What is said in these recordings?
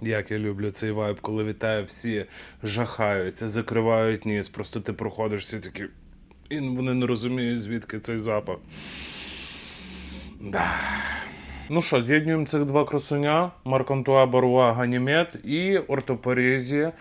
Як я люблю цей вайб, коли вітаю всі жахаються, закривають ніс. Просто ти проходиш всі такі. І вони не розуміють, звідки цей запах. Да. Ну що, з'єднуємо цих два красуня: Маркантуа Баруа Ганімед і ортопорезія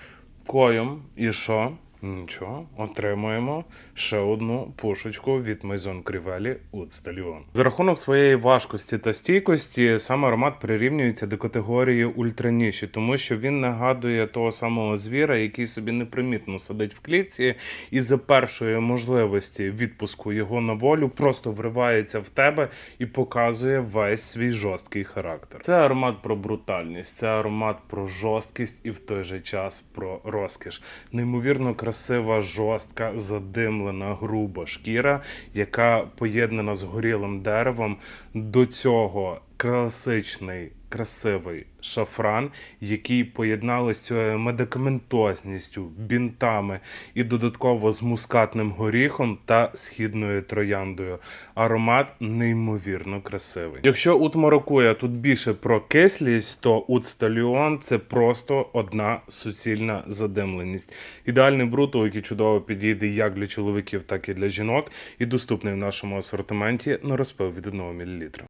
коєм. І що? Нічого, отримуємо ще одну пушечку від Maison Crivelli Oud Stallion. За рахунок своєї важкості та стійкості сам аромат прирівнюється до категорії ультраніші, тому що він нагадує того самого звіра, який собі непримітно сидить в клітці, і за першої можливості відпуску його на волю просто вривається в тебе і показує весь свій жорсткий характер. Це аромат про брутальність, це аромат про жорсткість і в той же час про розкіш. Неймовірно красива, жорстка, задимлена, груба шкіра, яка поєднана з горілим деревом. До цього класичний. Красивий шафран, який поєднали з цією медикаментозністю, бінтами і додатково з мускатним горіхом та східною трояндою. Аромат неймовірно красивий. Якщо ут маракуя тут більше про кислість, то ут сталіон це просто одна суцільна задимленість. Ідеальний бруто, який чудово підійде як для чоловіків, так і для жінок, і доступний в нашому асортименті на розпив від 1 мл.